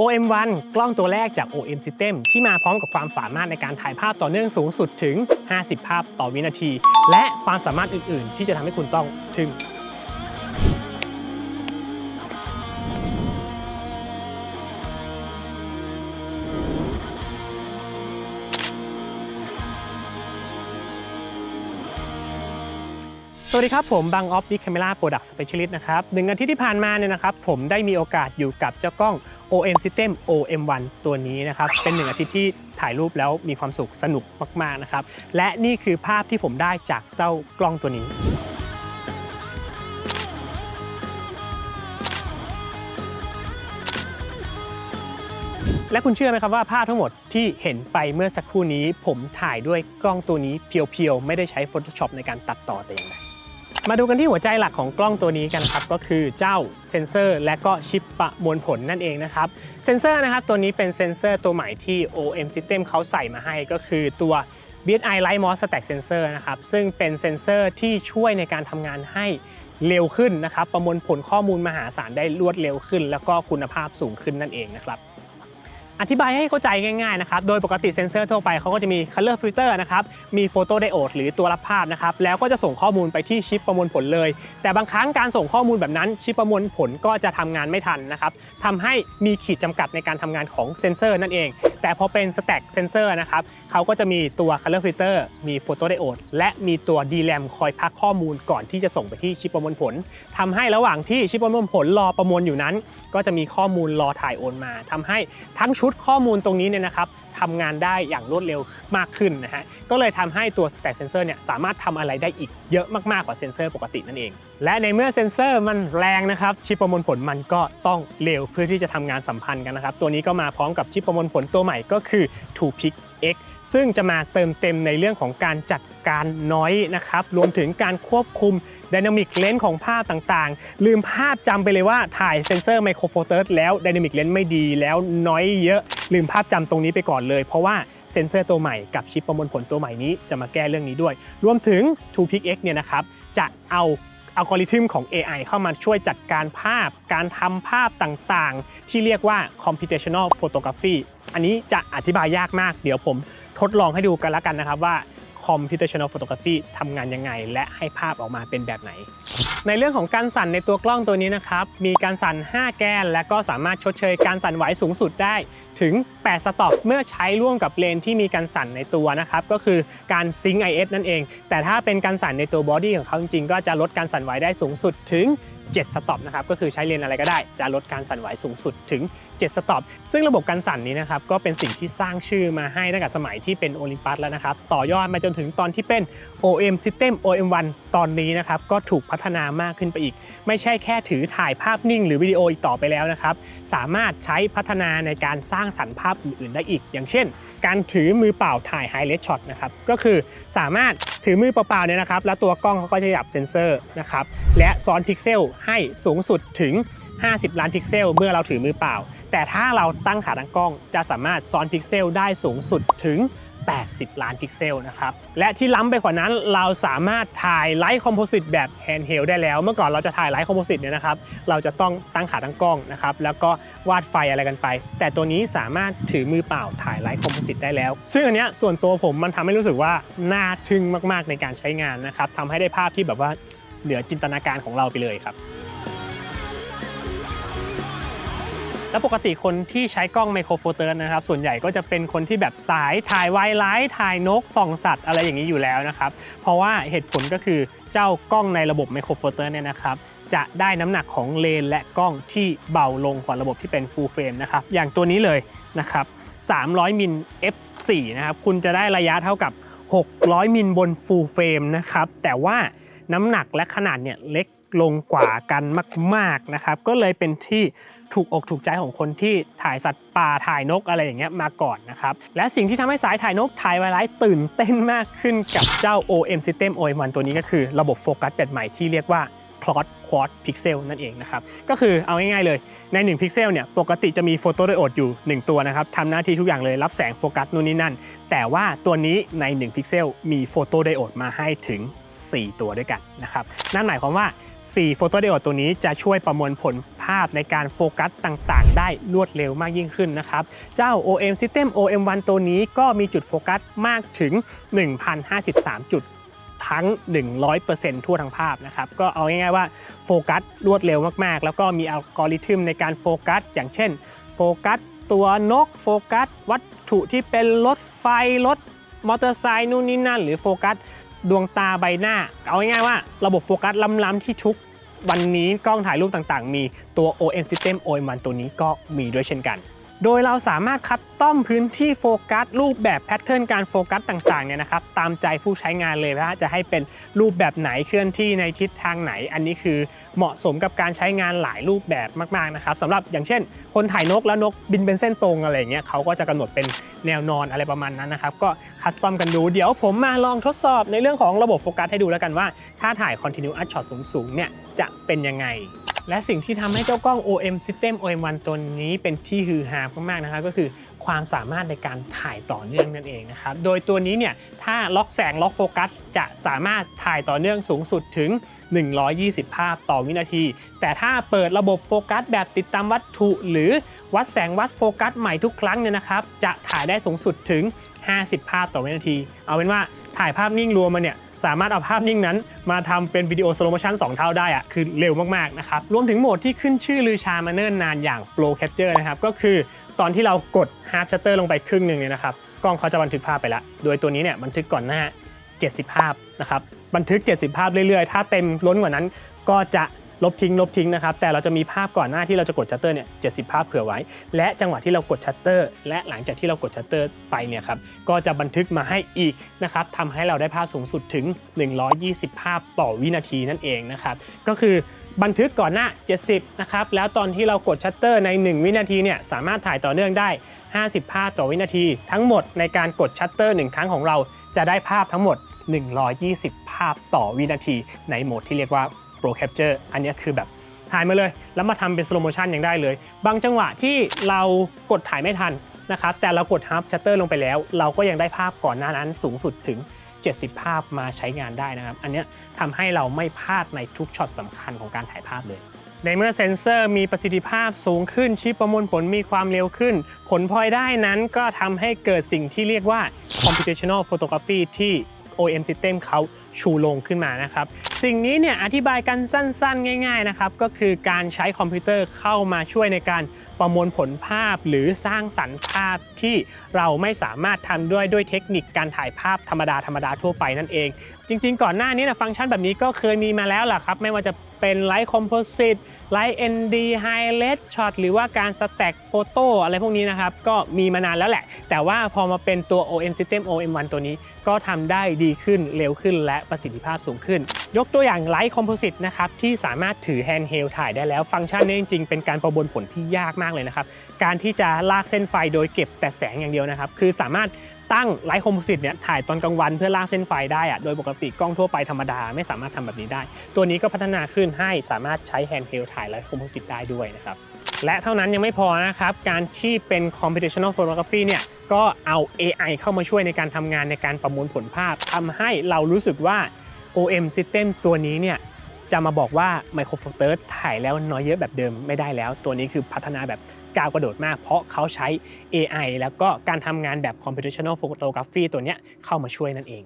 OM1 กล้องตัวแรกจาก OM System ที่มาพร้อมกับความสามารถในการถ่ายภาพต่อเนื่องสูงสุดถึง 50 ภาพต่อวินาที และความสามารถอื่น ๆ ที่จะทำให้คุณต้องทึ่ง สวัสดีครับผมบังออฟดิคาเมล่าโปรดักต์สเปเชียลิสต์นะครับหนึ่งอาทิตย์ที่ผ่านมาเนี่ยนะครับผมได้มีโอกาสอยู่กับเจ้ากล้อง OM System OM1 ตัวนี้นะครับ เป็นหนึ่งอาทิตย์ที่ถ่ายรูปแล้วมีความสุขสนุกมากๆนะครับ และนี่คือภาพที่ผมได้จากเจ้ากล้องตัวนี้และคุณเชื่อไหมครับว่าภาพทั้งหมดที่เห็นไปเมื่อสักครู่นี้ ผมถ่ายด้วยกล้องตัวนี้เพียวๆ ไม่ได้ใช้ Photoshop ในการตัดต่อแต่อย่างใด มาดูกันที่หัวใจหลักของกล้องตัวนี้กันครับก็คือเจ้าเซนเซอร์และก็ชิปประมวลผลนั่นเองนะครับเซนเซอร์นะครับตัวนี้เป็นเซนเซอร์ตัวใหม่ที่ OM System เขาใส่มาให้ก็คือตัว BSI Light Mod Stack Sensor นะครับซึ่งเป็นเซนเซอร์ที่ช่วยในการทำงานให้เร็วขึ้นนะครับ ประมวลผลข้อมูลมหาศาลได้รวดเร็วขึ้น แล้วก็คุณภาพสูงขึ้นนั่นเองนะครับ อธิบายให้เข้าใจง่ายๆนะครับ โดยปกติเซนเซอร์ทั่วไปเขาก็จะมี color filter นะครับ มีโฟโตไดโอดหรือตัวรับภาพนะครับ แล้วก็จะส่งข้อมูลไปที่ชิปประมวลผลเลย แต่บางครั้งการส่งข้อมูลแบบนั้น ชิปประมวลผลก็จะทำงานไม่ทันนะครับทำให้มีขีดจำกัดในการทำงานของเซนเซอร์นั่นเอง แต่พอเป็น stack sensor นะครับเขาก็จะมีตัว color filter มีโฟโตไดโอดและมีตัว DRAM คอยพักข้อมูลก่อนที่จะส่งไปที่ชิปประมวลผลทำให้ระหว่างที่ชิปประมวลผลรอประมวลอยู่นั้น ก็จะมีข้อมูลรอถ่ายโอนมาทำให้ทั้งชดข้อมูลตรงนี้เนี่ยนะครับทำงานได้อย่างรวดเร็วมากขึ้นนะฮะก็เลยทำให้ตัว stack sensor เนี่ยสามารถทำอะไรได้อีกเยอะมากๆกว่าเซนเซอร์ปกตินั่นเอง และในเมื่อเซนเซอร์มันแรงนะครับชิปประมวลผลมันก็ต้องเร็วเพื่อที่จะทำงานสัมพันธ์กันนะครับตัวนี้ก็มาพร้อมกับชิปประมวลผลตัวใหม่ก็คือ 2 Pic X ซึ่งจะมาเติมเต็มในเรื่องของการจัดการน้อยนะครับรวมถึงการควบคุม Dynamic Lens ของภาพต่างๆ ลืมภาพจำไปเลยว่าถ่ายเซนเซอร์ไมโครโฟเตอร์แล้ว Dynamic Lens ไม่ดีแล้วน้อยเยอะ ลืมภาพจำตรงนี้ไปก่อนเลย เพราะว่าเซนเซอร์ตัวใหม่กับชิปประมวลผลตัวใหม่นี้จะมาแก้เรื่องนี้ด้วย รวมถึง 2 Pic X เนี่ยนะครับจะเอาอัลกอริทึมของ AI เข้ามาช่วยจัดการภาพ การทำภาพต่างๆ ที่เรียกว่า computational photography อันนี้จะอธิบายยากมาก เดี๋ยวผมทดลองให้ดูกันล้วกันนะครับว่า computational photography ทำงานยังไง และให้ภาพออกมาเป็นแบบไหน ในเรื่องของการสั่นในตัวกล้องตัวนี้นะครับ มีการสั่น 5 แกน และก็สามารถชดเชยการสั่นไหวสูงสุดได้ถึง 8 สต็อปเมื่อใช้ร่วมกับเลนที่มีการสั่นในตัวนะครับ ก็คือการซิง IS นั่นเอง แต่ถ้าเป็นการสั่นในตัวบอดี้ของเขาจริงๆ ก็จะลดการสั่นไหวได้สูงสุดถึง 7 สต็อปนะครับก็คือใช้เลนอะไรก็ได้ จะลดการสั่นไหวสูงสุดถึง 7 สต็อป ซึ่งระบบการสั่นนี้นะครับก็เป็นสิ่งที่สร้างชื่อมาให้ตั้งแต่สมัยที่เป็นโอลิมปัสแล้วนะครับ ต่อยอดมาจนถึงตอนที่เป็น OM System OM1 ตอนนี้นะครับก็ถูกพัฒนามากขึ้นไปอีก ไม่ใช่แค่ถือถ่ายภาพนิ่งหรือวิดีโออีกต่อไปแล้วนะครับสามารถใช้พัฒนาในการสร้างสรรค์ภาพอื่นๆได้อีก อย่างเช่น การถือมือเปล่าถ่ายไฮเลสช็อตนะครับก็คือสามารถถือมือเปล่าๆเนี่ยนะครับแล้วตัวกล้องเขาก็จะหยับเซ็นเซอร์นะครับและซ้อนพิกเซลให้สูงสุดถึง 50 ล้านพิกเซล เมื่อเราถือมือเปล่า แต่ถ้าเราตั้งขาตั้งกล้อง จะสามารถซ้อนพิกเซลได้สูงสุดถึง 80 ล้านพิกเซลนะครับ และที่ล้ำไปกว่านั้นเราสามารถถ่ายไลท์คอมโพสิตแบบแฮนด์เฮลได้แล้ว เมื่อก่อนเราจะถ่ายไลท์คอมโพสิตเนี่ยนะครับ เราจะต้องตั้งขาตั้งกล้องนะครับ แล้วก็วาดไฟอะไรกันไป แต่ตัวนี้สามารถถือมือเปล่าถ่ายไลท์คอมโพสิตได้แล้ว ซึ่งอันเนี้ยส่วนตัวผมมันทำให้รู้สึกว่าน่าทึ่งมาก ๆ ในการใช้งานนะครับทำให้ได้ภาพที่แบบว่า เหนือจินตนาการของเราไปเลยครับแล้วปกติคนที่ใช้กล้องไมโครโฟเตอร์นะครับ ส่วนใหญ่ก็จะเป็นคนที่แบบสายถ่ายไวไลท์ถ่ายนกส่องสัตว์อะไรอย่างนี้อยู่แล้วนะครับ เพราะว่าเหตุผลก็คือเจ้ากล้องในระบบไมโครโฟเตอร์เนี่ยนะครับ จะได้น้ำหนักของเลนและกล้องที่เบาลงกว่าระบบที่เป็น full frame นะครับ อย่างตัวนี้เลยนะครับ 300 มิล f4 นะครับ คุณจะได้ระยะเท่ากับ 600 มิลบน full frame นะครับ แต่ว่า น้ำหนักและขนาดเนี่ยเล็กลงกว่ากันมากๆนะครับ ก็เลยเป็นที่ถูกอกถูกใจของคนที่ถ่ายสัตว์ป่าถ่ายนกอะไรอย่างเงี้ยมาก่อนนะครับและสิ่งที่ทำให้สายถ่ายนกถ่ายไวไลท์ตื่นเต้นมากขึ้นกับเจ้า OM System OM1 ตัวนี้ก็คือระบบโฟกัสแบบใหม่ที่เรียกว่า Cloud Quad Pixel นั่นเองนะครับก็คือเอาง่ายๆเลยใน 1 พิกเซลเนี่ยปกติจะมีโฟโตไดโอดอยู่ 1 ตัวนะครับทำหน้าที่ทุกอย่างเลยรับแสงโฟกัสนู่นนี่นั่น แต่ว่าตัวนี้ใน 1 พิกเซลมีโฟโตไดโอดมาให้ถึง 4 ตัวด้วยกันนะครับนั่นหมายความว่า4 Photo Diode ตัวนี้จะช่วยประมวลผลภาพในการโฟกัสต่างๆ ได้รวดเร็วมากยิ่งขึ้นนะครับเจ้า OM System OM1 ตัวนี้ก็มีจุดโฟกัสมากถึง 1,053จุด ทั้ง 100%ทั่วทั้งภาพนะครับ ก็เอาง่ายๆว่าโฟกัสรวดเร็วมากๆ แล้วก็มีอัลกอริทึมในการโฟกัส อย่างเช่นโฟกัสตัวนกโฟกัส วัตถุที่เป็นรถไฟรถมอเตอร์ไซค์นู่นนี่นั่น หรือโฟกัสดวงตาใบหน้า เอาง่ายๆว่าระบบโฟกัสล้ำๆที่ทุกวันนี้กล้องถ่ายรูปต่างๆ มีตัว OM System OM1 ตัวนี้ก็มีด้วยเช่นกัน โดยเราสามารถคัดต้อมพื้นที่โฟกัส รูปแบบแพทเทิร์นการโฟกัสต่างๆเนี่ยนะครับตามใจผู้ใช้งานเลยว่าจะให้เป็นรูปแบบไหนเคลื่อนที่ในทิศทางไหน อันนี้คือเหมาะสมกับการใช้งานหลายรูปแบบมากๆนะครับสำหรับอย่างเช่น คนถ่ายนกแล้วนกบินเป็นเส้นตรงอะไรเงี้ยเขาก็จะกำหนดเป็นแนวนอนอะไรประมาณนั้นนะครับก็คัสตอมกันดูเดี๋ยวผมมาลองทดสอบในเรื่องของระบบโฟกัสให้ดูแล้วกันว่า ถ้าถ่าย continuous shot สูงๆเนี่ยจะเป็นยังไง และสิ่งที่ทำให้เจ้ากล้อง OM System OM1 ตัวนี้เป็นที่ฮือฮามากๆนะครับก็คือความสามารถในการถ่ายต่อเนื่องนั่นเองนะครับ โดยตัวนี้เนี่ยถ้าล็อกแสงล็อกโฟกัสจะสามารถถ่ายต่อเนื่องสูงสุดถึง 120 ภาพต่อวินาที แต่ถ้าเปิดระบบโฟกัสแบบติดตามวัตถุ หรือวัดแสงวัดโฟกัสใหม่ทุกครั้งเนี่ยนะครับ จะถ่ายได้สูงสุดถึง 50 ภาพต่อวินาที เอาเป็นว่า ถ่ายภาพนิ่งรวมมาเนี่ยสามารถเอาภาพนิ่งนั้น มาทำเป็นวิดีโอสโลโมชัน2 เท่าได้อะคือเร็วมากๆนะครับรวมถึงโหมดที่ขึ้นชื่อลือชามาเนิ่นนานอย่าง Pro Capture นะครับก็คือตอนที่เรากด Hard Shutter ลงไปครึ่งหนึ่งเนี่ยนะครับกล้องเขาจะบันทึกภาพไปละโดยตัวนี้เนี่ยบันทึกก่อนหน้า 70 ภาพนะครับบันทึก 70 ภาพเรื่อยๆ ถ้าเต็มล้นกว่านั้นก็จะ ลบทิ้งลบทิ้งนะครับแต่เราจะมีภาพก่อนหน้าที่เราจะกดชัตเตอร์เนี่ย70ภาพเผื่อไว้ และจังหวะที่เรากดชัตเตอร์ และหลังจากที่เรากดชัตเตอร์ไปเนี่ยครับก็จะบันทึกมาให้อีกนะครับทำให้เราได้ภาพสูงสุดถึง 120 ภาพต่อวินาทีนั่นเองนะครับก็คือบันทึกก่อนหน้า 70 นะครับ แล้วตอนที่เรากดชัตเตอร์ใน 1 วินาทีเนี่ย สามารถถ่ายต่อเนื่องได้ 50 ภาพต่อวินาที ทั้งหมดในการกดชัตเตอร์ 1 ครั้งของเราจะได้ภาพทั้งหมด 120 ภาพต่อวินาที ในโหมดที่เรียกว่า Pro Capture อันนี้คือแบบถ่ายมาเลย แล้วมาทำเป็น slow motion ยังได้เลย บางจังหวะที่เรากดถ่ายไม่ทันนะครับแต่เรากด half shutter ลงไปแล้ว เราก็ยังได้ภาพก่อนหน้านั้นสูงสุดถึง 70 ภาพมาใช้งานได้นะครับ อันนี้ทำให้เราไม่พลาดในทุกช็อตสำคัญของการถ่ายภาพเลยในเมื่อเซ็นเซอร์มีประสิทธิภาพสูงขึ้นชิปประมวลผลมีความเร็วขึ้น ผลพลอยได้นั้นก็ทำให้เกิดสิ่งที่เรียกว่า computational photography ที่ OM System เขาชูโรงขึ้นมานะครับ สิ่งนี้เนี่ยอธิบายกันสั้นๆ ง่าย ๆนะครับ ก็คือการใช้คอมพิวเตอร์เข้ามาช่วยในการประมวลผลภาพ หรือสร้างสรรค์ภาพที่เราไม่สามารถทำด้วยด้วยเทคนิคการถ่ายภาพธรรมดาธรรมดาทั่วไปนั่นเอง จริง ๆ ก่อนหน้านี้นะฟังก์ชันแบบนี้ก็เคยมีมาแล้วล่ะครับ ไม่ว่าจะเป็นไลท์คอมโพสิตไลท์ ND Highlight Shot หรือว่าการสแต็กโฟโต้อะไรพวกนี้นะครับ ก็มีมานานแล้วแหละ แต่ว่าพอมาเป็นตัว OM System OM1 ตัวนี้ ก็ทำได้ดีขึ้นเร็วขึ้นและประสิทธิภาพสูงขึ้น ยกตัวอย่างไลท์คอมโพสิตนะครับที่สามารถถือแฮนด์เฮลถ่ายได้แล้ว ฟังก์ชันนี้จริงๆ เป็นการประมวลผลที่ยากมากเลยนะครับ การที่จะลากเส้นไฟโดยเก็บแต่แสงอย่างเดียวนะครับ คือสามารถตั้งไลท์คอมโพสิตเนี่ยถ่ายตอนกลางวันเพื่อลากเส้นไฟได้อะโดยปกติกล้องทั่วไปธรรมดาไม่สามารถทำแบบนี้ได้ ตัวนี้ก็พัฒนาขึ้นให้สามารถใช้แฮนด์เฮลถ่ายไลท์คอมโพสิตได้ด้วยนะครับและเท่านั้นยังไม่พอนะครับ การที่เป็น computational photography เนี่ยก็เอา AI เข้ามาช่วยในการทำงานในการประมวลผลภาพทำให้เรารู้สึกว่า OM system ตัวนี้เนี่ยจะมาบอกว่า Micro Four Thirds ถ่ายแล้วน้อยเยอะแบบเดิมไม่ได้แล้ว ตัวนี้คือพัฒนาแบบก้าวกระโดดมาก เพราะเขาใช้ AI แล้วก็การทำงานแบบ computational photography ตัวนี้เข้ามาช่วยนั่นเอง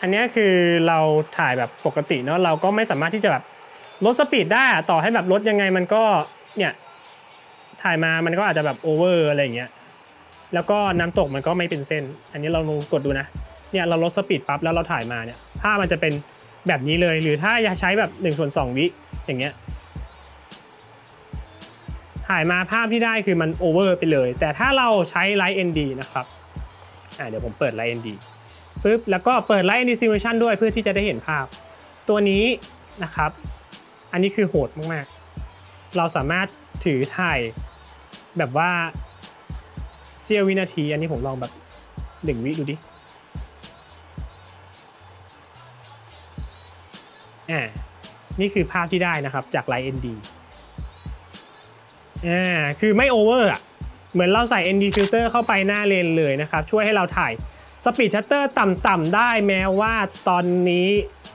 อันนี้คือเราถ่ายแบบปกติเนาะเราก็ไม่สามารถที่จะแบบลดสปีดได้ต่อให้แบบลดยังไงมันก็เนี่ยถ่ายมามันก็อาจจะแบบโอเวอร์อะไรอย่างเงี้ยแล้วก็น้ำตกมันก็ไม่เป็นเส้น อันนี้เราลองกดดูนะ เนี่ยเราลดสปีดปั๊บแล้วเราถ่ายมาเนี่ย ภาพมันจะเป็นแบบนี้เลย หรือถ้าอยากใช้แบบ1ส่วน2วิอย่างเงี้ยถ่ายมาภาพที่ได้คือมันโอเวอร์ไปเลย แต่ถ้าเราใช้ Light ND นะครับอ่าเดี๋ยวผมเปิด Light ND ปึ๊บแล้วก็เปิด Light ND Simulation ด้วยเพื่อที่จะได้เห็นภาพ ตัวนี้นะครับ อันนี้คือโหดมากๆ เราสามารถถือถ่ายแบบว่าเสี้ยววินาที อันนี้ผมลองแบบหนึ่งวิดูดิ อ่านี่คือภาพที่ได้นะครับจาก Light ND อ่าคือไม่โอเวอร์อะเหมือนเราใส่ ND filter เข้าไปหน้าเลนเลยนะครับ ช่วยให้เราถ่ายสปีดชัตเตอร์ต่ำๆได้แม้ว่าตอนนี้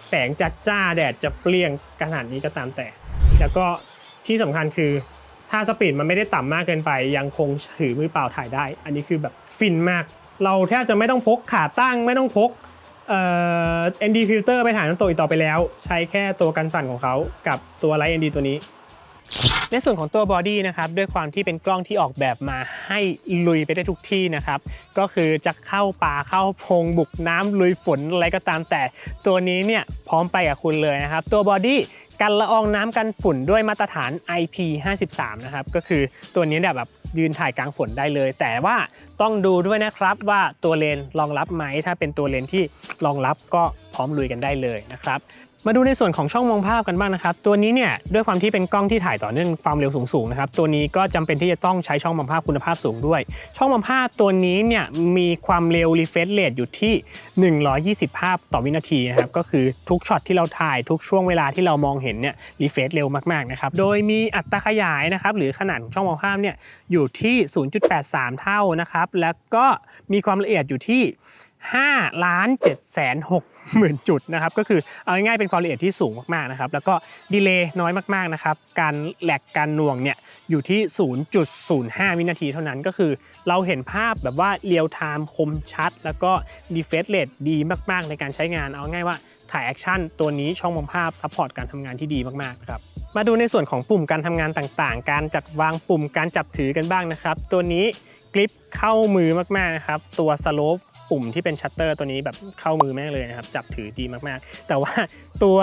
แสงจัดจ้าแดดจะเปรี้ยงขนาดนี้ก็ตามแต่ แล้วก็ที่สำคัญคือถ้าสปีดมันไม่ได้ต่ำมากเกินไป ยังคงถือมือเปล่าถ่ายได้ อันนี้คือแบบฟินมาก เราแทบจะไม่ต้องพกขาตั้งไม่ต้องพก เอ่อ ND filter ไปถ่ายน้ำตกอีกต่อไปแล้ว ใช้แค่ตัวกันสั่นของเขากับตัวไลท์ ND ตัวนี้ ในส่วนของตัวบอดี้นะครับด้วยความที่เป็นกล้องที่ออกแบบมาให้ลุยไปได้ทุกที่นะครับ ก็คือจะเข้าป่าเข้าพงบุกน้ำลุยฝนอะไรก็ตามแต่ตัวนี้เนี่ยพร้อมไปกับคุณเลยนะครับ ตัวบอดี้ กันละอองน้ำกันฝุ่นด้วยมาตรฐาน IP53 นะครับ ก็คือตัวนี้เนี่ยแบบยืนถ่ายกลางฝนได้เลย แต่ว่าต้องดูด้วยนะครับว่าตัวเลนรองรับไหม ถ้าเป็นตัวเลนที่รองรับก็พร้อมลุยกันได้เลยนะครับ มาดูในส่วนของช่องมองภาพกันบ้างนะครับ ตัวนี้เนี่ยด้วยความที่เป็นกล้องที่ถ่ายต่อเนื่องความเร็วสูงๆนะครับตัวนี้ก็จำเป็นที่จะต้องใช้ช่องมองภาพคุณภาพสูงด้วย ช่องมองภาพตัวนี้เนี่ยมีความเร็ว refresh rate อยู่ที่ 120 ภาพต่อวินาทีนะครับก็คือทุกช็อตที่เราถ่ายทุกช่วงเวลาที่เรามองเห็นเนี่ย refresh เร็วมากๆนะครับโดยมีอัตราขยายนะครับหรือขนาดของช่องมองภาพเนี่ยอยู่ที่ 0.83 เท่านะครับแล้วก็มีความละเอียดอยู่ที่ 5ล้าน7แสน6หมื่นจุดนะครับ ก็คือเอาง่ายๆเป็นความละเอียดที่สูงมากๆนะครับ แล้วก็ดีเลย์น้อยมากๆนะครับ การแหลกการหน่วงเนี่ยอยู่ที่ 0.05 วินาทีเท่านั้นก็คือ เราเห็นภาพแบบว่าเรียลไทม์คมชัด แล้วก็ดีเฟสเรทดีมากๆ ในการใช้งานเอาง่ายว่าถ่ายแอคชั่นตัวนี้ช่องมองภาพซัพพอร์ตการทำงานที่ดีมากๆครับมาดูในส่วนของปุ่มการทำงานต่างๆ การจัดวางปุ่มการจับถือกันบ้างนะครับ ตัวนี้กริปเข้ามือมากๆนะครับตัวสโลป ปุ่มที่เป็นชัตเตอร์ตัวนี้แบบเข้ามือแม่งเลยนะครับ จับถือดีมากๆ แต่ว่าตัว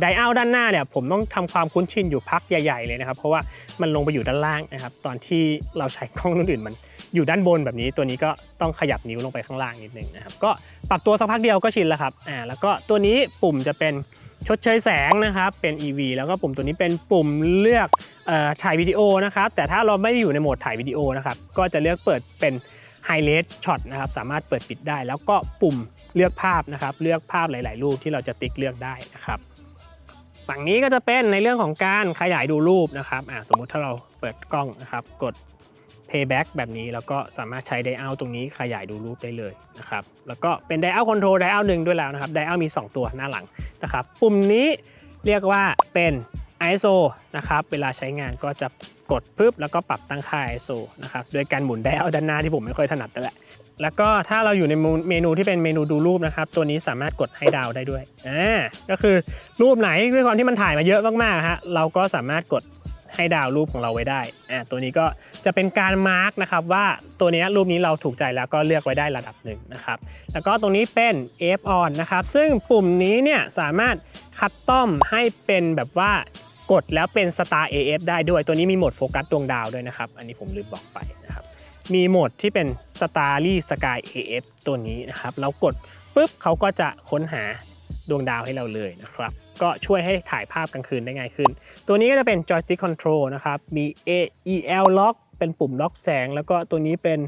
ไดอัลด้านหน้าเนี่ยผมต้องทำความคุ้นชินอยู่พักใหญ่ ๆ เลยนะครับ เพราะว่ามันลงไปอยู่ด้านล่างนะครับ ตอนที่เราใช้กล้องรุ่นอื่นมันอยู่ด้านบนแบบนี้ตัวนี้ก็ต้องขยับนิ้วลงไปข้างล่างนิดนึงนะครับ ก็ปรับตัวสักพักเดียวก็ชินแล้วครับอ่าแล้วก็ตัวนี้ปุ่มจะเป็นชดเชยแสงนะครับ เป็น EV แล้วก็ปุ่มตัวนี้เป็นปุ่มเลือกอถ่ายวิดีโอนะครับ แต่ถ้าเราไม่ได้อยู่ในโหมดถ่ายวิดีโอนะครับ ก็จะเลือกเปิดเป็น ไฮเลสช็อตนะครับสามารถเปิดปิดได้ แล้วก็ปุ่มเลือกภาพนะครับ เลือกภาพหลาย ๆ รูปที่เราจะติ๊กเลือกได้นะครับฝั่งนี้ก็จะเป็นในเรื่องของการขยายดูรูปนะครับอ่าสมมุติถ้าเราเปิดกล้องนะครับกด playback แบบนี้แล้วก็สามารถใช้ไดอัลตรงนี้ขยายดูรูปได้เลยนะครับแล้วก็เป็นไดอัลคอนโทรลไดอัลหนึ่งด้วยแล้วนะครับไดอัลมี 2 ตัวหน้าหลังนะครับปุ่มนี้เรียกว่าเป็น ISO นะครับเวลาใช้งานก็จะ กดปุ๊บแล้วก็ปรับตั้งค่า ISO นะครับโดยการหมุนไดอัลด้านหน้าที่ผมไม่ค่อยถนัดนั่นแหละแล้วก็ถ้าเราอยู่ในเมนูที่เป็นเมนูดูรูปนะครับ ตัวนี้สามารถกดให้ดาวได้ด้วยอ่าก็คือรูปไหนด้วยความที่มันถ่ายมาเยอะมากๆฮะเราก็สามารถกดให้ดาวรูปของเราไว้ได้อ่าตัวนี้ก็จะเป็นการมาร์กนะครับว่าตัวนี้รูปนี้เราถูกใจแล้วก็เลือกไว้ได้ระดับหนึ่งนะครับ แล้วก็ตรงนี้เป็น F on นะครับ ซึ่งปุ่มนี้เนี่ยสามารถคัดต้อมให้เป็นแบบว่า กดแล้วเป็น Star AF ได้ด้วย ตัวนี้มีโหมดโฟกัสดวงดาวด้วยนะครับ อันนี้ผมลืมบอกไปนะครับ มีโหมดที่เป็น Starry Sky AF ตัวนี้นะครับ เรากดปุ๊บเขาก็จะค้นหาดวงดาวให้เราเลยนะครับ ก็ช่วยให้ถ่ายภาพกลางคืนได้ง่ายขึ้น ตัวนี้ก็จะเป็น joystick control นะครับ มี AEL lock เป็นปุ่มล็อกแสง แล้วก็ตัวนี้เป็น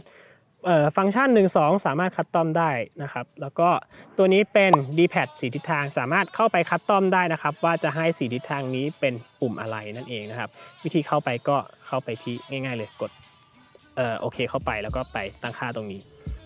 ฟังก์ชัน 1 2 สามารถคัดตอมได้นะครับ แล้วก็ตัวนี้เป็น D-pad สีทิศทางสามารถเข้าไปคัดตอมได้นะครับ ว่าจะให้สีทิศทางนี้เป็นปุ่มอะไรนั่นเองนะครับ วิธีเข้าไปก็เข้าไปที่ง่ายๆเลยกดโอเคเข้าไปแล้วก็ไปตั้งค่าตรงนี้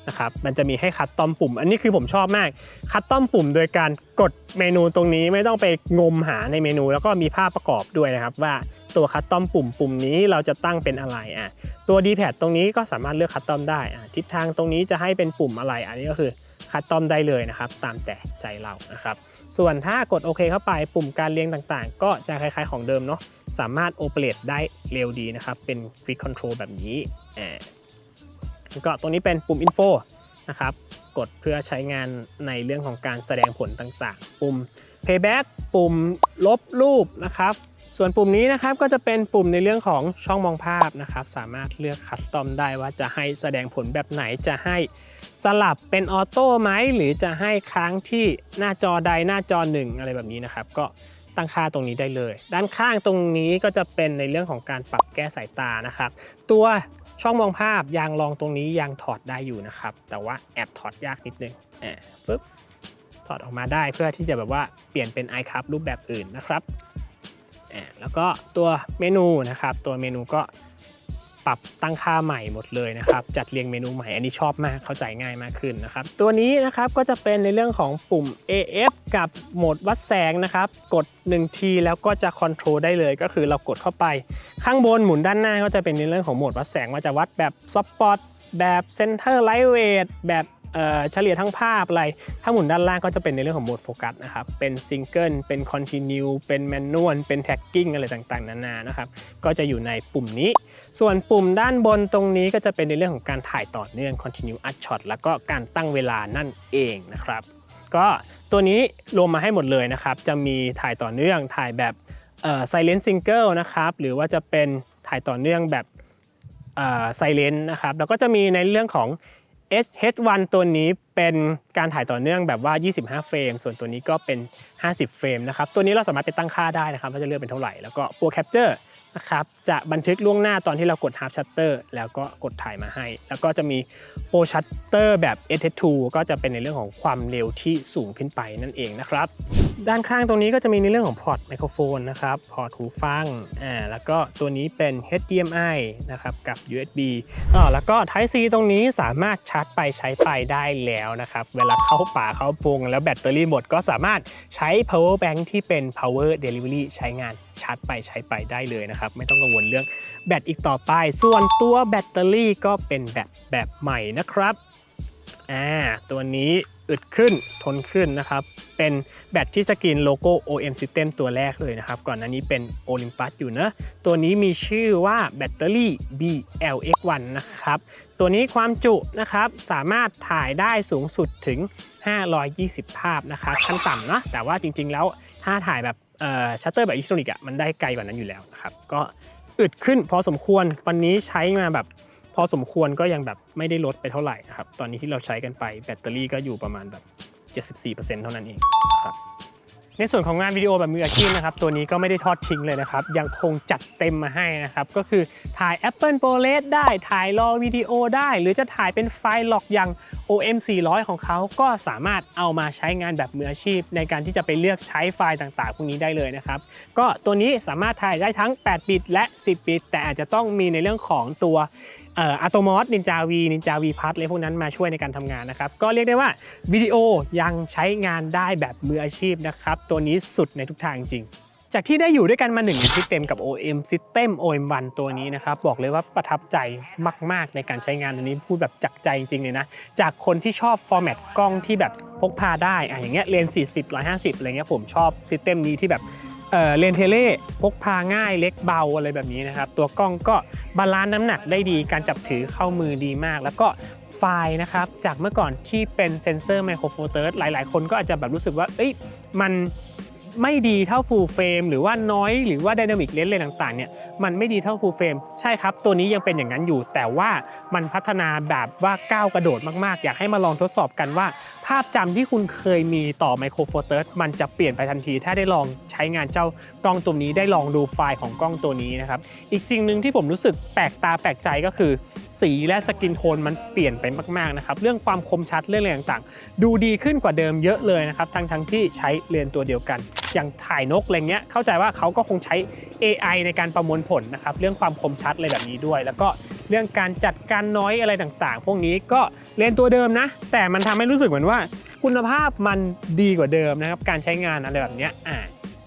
นะครับมันจะมีให้คัดตอมปุ่ม อันนี้คือผมชอบมาก คัดตอมปุ่มโดยการกดเมนูตรงนี้ไม่ต้องไปงมหาในเมนู แล้วก็มีภาพประกอบด้วยนะครับว่า ตัวคัดต้อมปุ่มปุ่มนี้เราจะตั้งเป็นอะไรอะตัว D-pad ตรงนี้ก็สามารถเลือกคัดต้อมได้อะทิศทางตรงนี้จะให้เป็นปุ่มอะไร อันนี้ก็คือคัดต้อมได้เลยนะครับตามแต่ใจเรานะครับส่วนถ้ากดโอเคเข้าไปปุ่มการเรียงต่างๆ ก็จะคล้ายๆของเดิมเนาะสามารถโอเปเรตได้เร็วดีนะครับเป็นฟิกคอนโทรลแบบนี้อ่าก็ตรงนี้เป็นปุ่ม Info นะครับกดเพื่อใช้งานในเรื่องของการแสดงผลต่างๆ ปุ่ม Payback ปุ่มลบรูปนะครับ ส่วนปุ่มนี้นะครับก็จะเป็นปุ่มในเรื่องของช่องมองภาพนะครับ สามารถเลือกคัสตอมได้ว่าจะให้แสดงผลแบบไหนจะให้สลับเป็นออโต้ไหมหรือจะให้ค้างที่หน้าจอใดหน้าจอหนึ่งอะไรแบบนี้นะครับ ก็ตั้งค่าตรงนี้ได้เลย ด้านข้างตรงนี้ก็จะเป็นในเรื่องของการปรับแก้สายตานะครับ ตัวช่องมองภาพยางรองตรงนี้ยังถอดได้อยู่นะครับ แต่ว่าแอบถอดยากนิดนึงอ่าปึ๊บถอดออกมาได้เพื่อที่จะแบบว่าเปลี่ยนเป็น iCap รูปแบบอื่นนะครับ อ่าแล้วก็ตัวเมนูนะครับ ตัวเมนูก็ปรับตั้งค่าใหม่หมดเลยนะครับ จัดเรียงเมนูใหม่อันนี้ชอบมากเข้าใจง่ายมากขึ้นนะครับ ตัวนี้นะครับก็จะเป็นในเรื่องของปุ่ม AF กับโหมดวัดแสงนะครับ กด 1 ทีแล้วก็จะคอนโทรลได้เลยก็คือเรากดเข้าไป ข้างบนหมุนด้านหน้าก็จะเป็นในเรื่องของโหมดวัดแสงว่าจะวัดแบบสปอตแบบเซนเตอร์ไลท์เวทแบบ เฉลี่ยทั้งภาพอะไร ถ้าหมุนด้านล่างก็จะเป็นในเรื่องของโหมดโฟกัสนะครับ เป็นซิงเกิล เป็นคอนติเนียเป็นแมนนวล เป็นแท็กกิ้งอะไรต่างๆ นานา นะครับ ก็จะอยู่ในปุ่มนี้ ส่วนปุ่มด้านบนตรงนี้ก็จะเป็นในเรื่องของการถ่ายต่อเนื่อง continue at shot แล้วก็การตั้งเวลานั่นเองนะครับ ก็ตัวนี้รวมมาให้หมดเลยนะครับ จะมีถ่ายต่อเนื่อง ถ่ายแบบเอ่อ silent single นะครับ หรือว่าจะเป็นถ่ายต่อเนื่องแบบเอ่อ silent นะครับ แล้วก็จะมีในเรื่องของ SH1 ตัวนี้เป็นการถ่ายต่อเนื่องแบบว่า 25 เฟรม ส่วนตัวนี้ก็เป็น 50 เฟรมนะครับ ตัวนี้เราสามารถไปตั้งค่าได้นะครับว่าจะเลือกเป็นเท่าไหร่ แล้วก็ปัวแคปเจอร์นะครับ จะบันทึกล่วงหน้าตอนที่เรากด half shutter แล้วก็กดถ่ายมาให้ แล้วก็จะมีโปรชัตเตอร์แบบ SH2 ก็จะเป็นในเรื่องของความเร็วที่สูงขึ้นไปนั่นเองนะครับ ด้านข้างตรงนี้ก็จะมีในเรื่องของพอร์ตไมโครโฟนนะครับ พอร์ตหูฟัง อ่า แล้วก็ตัวนี้เป็น HDMI นะครับ กับ USB อ่าแล้วก็ Type C ตรงนี้สามารถชาร์จไปใช้ไปได้แล้วนะครับ เวลาเข้าป่าเข้าพงแล้วแบตเตอรี่หมดก็สามารถใช้ power bank ที่เป็น power delivery ใช้งานชาร์จไปใช้ไปได้เลยนะครับ ไม่ต้องกังวลเรื่องแบตอีกต่อไป ส่วนตัวแบตเตอรี่ก็เป็นแบบแบบใหม่นะครับ อ่า ตัวนี้ อึดขึ้นทนขึ้นนะครับ เป็นแบตที่สกรีนโลโก้ OM System ตัวแรกเลยนะครับ ก่อนหน้านี้เป็น Olympus อยู่นะ ตัวนี้มีชื่อว่าแบตเตอรี่ BLX1 นะครับ ตัวนี้ความจุนะครับสามารถถ่ายได้สูงสุดถึง 520 ภาพนะครับขั้นต่ำนะแต่ว่าจริงๆแล้วถ้าถ่ายแบบชัตเตอร์แบบอิเล็กทรอนิกส์อะมันได้ไกลกว่านั้นอยู่แล้วนะครับก็อึดขึ้นพอสมควรวันนี้ใช้มาแบบ อสมควรก็ยังแบบไม่ได้ลดไปเท่าไหร่นะครับ ตอนนี้ที่เราใช้กันไปแบตเตอรี่ก็อยู่ประมาณแบบ 74%เท่านั้นเองนะครับในส่วนของงานวิดีโอแบบมืออาชีพนะครับ ตัวนี้ก็ไม่ได้ทอดทิ้งเลยนะครับ ยังคงจัดเต็มมาให้นะครับ ก็คือถ่าย Apple ProRes ได้ถ่ายรอวิดีโอได้ หรือจะถ่ายเป็นไฟล์ล็อกอย่าง OM 400 ของเขาก็สามารถเอามาใช้งานแบบมืออาชีพ ในการที่จะไปเลือกใช้ไฟล์ต่างๆ พวกนี้ได้เลยนะครับ ก็ตัวนี้สามารถถ่ายได้ทั้ง 8 บิตและ 10 บิต แต่อาจจะต้องมีในเรื่องของตัว อ่ออัตโมอสนินจาวีนินจาวีพัทอะไรพวกนั้นมาช่วยในการทำงานนะครับ ก็เรียกได้ว่าวิดีโอยังใช้งานได้แบบมืออาชีพนะครับ ตัวนี้สุดในทุกทางจริงจากที่ได้อยู่ด้วยกันมา1อาทิตย์เต็มกับ OM System OM1 ตัวนี้นะครับ บอกเลยว่าประทับใจมาก ๆ ในการใช้งานตัวนี้พูดแบบจากใจจริงๆเลยนะ จากคนที่ชอบฟอร์แมตกล้องที่แบบพกพาได้อะอย่างเงี้ยเลนส์40 150 อะไรเงี้ยผมชอบซิสเต็มนี้ที่แบบเอ่อเลนเทเล่พกพาง่ายเล็กเบาอะไรแบบนี้นะครับ ตัวกล้องก็ บาลานซ์น้ำหนักได้ดีการจับถือเข้ามือดีมาก แล้วก็ไฟล์นะครับ จากเมื่อก่อนที่เป็นเซนเซอร์ไมโครโฟเตอร์หลาย ๆ คนก็อาจจะแบบรู้สึกว่า เอ้ยมันไม่ดีเท่าฟูลเฟรมหรือว่าน้อยหรือว่าดินามิกเลนส์อะไรต่าง ๆ เนี่ย มันไม่ดีเท่า full frame ใช่ครับ ตัวนี้ยังเป็นอย่างนั้นอยู่ แต่ว่ามันพัฒนาแบบว่าก้าวกระโดดมากๆ อยากให้มาลองทดสอบกันว่า ภาพจำที่คุณเคยมีต่อ Micro Four Thirds มันจะเปลี่ยนไปทันที ถ้าได้ลองใช้งานเจ้ากล้องตัวนี้ได้ลองดูไฟล์ของกล้องตัวนี้นะครับ อีกสิ่งหนึ่งที่ผมรู้สึกแปลกตาแปลกใจก็คือ สีและสกินโทนมันเปลี่ยนไปมากๆนะครับเรื่องความคมชัดเรื่องอะไรต่างๆ ดูดีขึ้นกว่าเดิมเยอะเลยนะครับทั้งทั้งๆที่ใช้เลนส์ตัวเดียวกัน อย่างถ่ายนกอะไรเงี้ยเข้าใจว่าเขาก็คงใช้ AI ในการประมวลผลนะครับเรื่องความคมชัดอะไรแบบนี้ด้วย แล้วก็เรื่องการจัดการน้อยอะไรต่างๆ พวกนี้ก็เลนส์ตัวเดิมนะ แต่มันทำให้รู้สึกเหมือนว่าคุณภาพมันดีกว่าเดิมนะครับการใช้งานอะไรแบบเนี้ยอ่า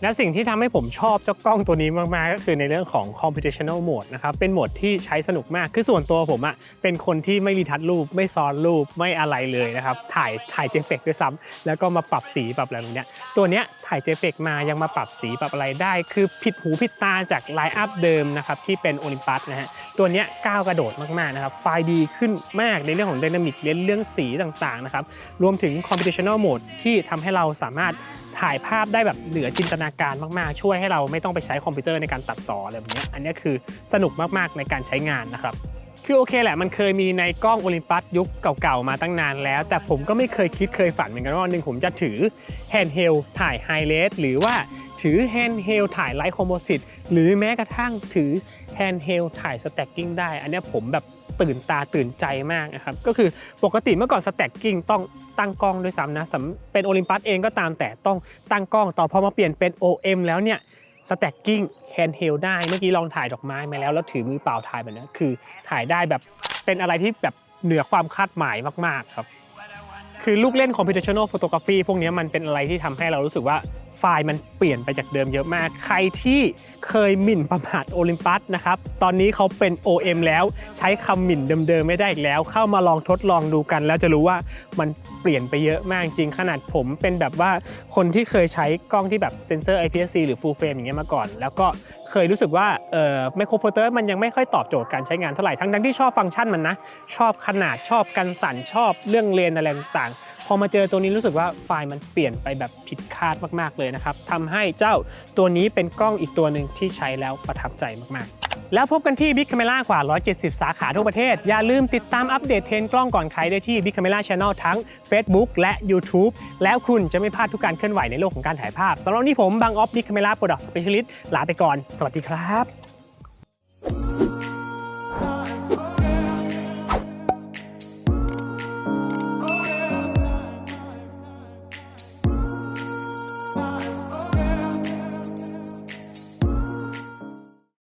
และสิ่งที่ทำให้ผมชอบเจ้ากล้องตัวนี้มากๆ ก็คือในเรื่องของ computational mode นะครับเป็นโหมดที่ใช้สนุกมาก คือส่วนตัวผมอะเป็นคนที่ไม่รีทัชรูป ไม่ซ้อนรูปไม่อะไรเลยนะครับ ถ่ายถ่าย JPEG ด้วยซ้ำแล้วก็มาปรับสีปรับอะไรแบบเนี้ยตัวเนี้ยถ่าย JPEG มายังมาปรับสีปรับอะไรได้ คือผิดหูผิดตาจากไลน์อัพเดิมนะครับที่เป็น Olympus นะฮะตัวเนี้ยก้าวกระโดดมากๆนะครับไฟล์ดีขึ้นมากในเรื่องของ Dynamic เรื่องเรื่องสีต่างๆนะครับรวมถึง computational mode ที่ทำให้เราสามารถ ถ่ายภาพได้แบบเหนือจินตนาการมากๆ ช่วยให้เราไม่ต้องไปใช้คอมพิวเตอร์ในการตัดต่ออะไรแบบนี้อันนี้คือสนุกมากๆในการใช้งานนะครับคือโอเคแหละมันเคยมีในกล้องโอลิมปัสยุคเก่าๆมาตั้งนานแล้ว แต่ผมก็ไม่เคยคิดเคยฝันเหมือนกันว่าวันหนึ่งผมจะถือแฮนด์เฮลถ่ายไฮเลสหรือว่าถือแฮนด์เฮลถ่ายไลท์คอมโพสิตหรือแม้กระทั่งถือแฮนด์เฮลถ่ายสแต็กกิ้งได้ อันนี้ผมแบบ ตื่นตาตื่นใจมากนะครับก็คือปกติเมื่อก่อนสแต็กกิ้งต้องตั้งกล้องด้วยซ้ำนะำเป็นโอลิมปัสเองก็ตามแต่ต้องตั้งกล้องต่อพอมาเปลี่ยนเป็น OM แล้วเนี่ย stacking handheld ได้เมื่อกี้ลองถ่ายดอกไม้มาแล้วแล้วถือมือเปล่าถ่ายแบบนี้คือถ่ายได้แบบเป็นอะไรที่แบบเหนือความคาดหมายมาก ๆ ครับ คือลูกเล่น computational photography พวกนี้มันเป็นอะไรที่ทำให้เรารู้สึกว่า ไฟล์มันเปลี่ยนไปจากเดิมเยอะมาก ใครที่เคยหมิ่นประมาทโอลิมปัสนะครับ ตอนนี้เขาเป็น OM แล้วใช้คำหมิ่นเดิมๆไม่ได้อีกแล้ว เข้ามาลองทดลองดูกัน แล้วจะรู้ว่ามันเปลี่ยนไปเยอะมากจริงขนาดผมเป็นแบบว่าคนที่เคยใช้กล้องที่แบบเซนเซอร์ IPS-C หรือ full frame อย่างเงี้ยมาก่อน แล้วก็เคยรู้สึกว่าเอ่อไมโครโฟเตอร์มันยังไม่ค่อยตอบโจทย์การใช้งานเท่าไหร่ทั้งๆที่ชอบฟังก์ชันมันนะชอบขนาดชอบกันสั่นชอบเรื่องเลนอะไรต่างๆ พอมาเจอตัวนี้รู้สึกว่าไฟล์มันเปลี่ยนไปแบบผิดคาดมากๆเลยนะครับทำให้เจ้าตัวนี้เป็นกล้องอีกตัวหนึ่งที่ใช้แล้วประทับใจมากๆแล้วพบกันที่ Big Camera กว่า 170 สาขาทั่วประเทศ อย่าลืมติดตามอัปเดตเทรนกล้องก่อนใครได้ที่ Big Camera Channel ทั้ง Facebook และ YouTube แล้วคุณจะไม่พลาดทุกการเคลื่อนไหวในโลกของการถ่ายภาพ สำหรับนนี้ผมบางออฟ Big Camera Product Specialist ลาไปก่อน สวัสดีครับ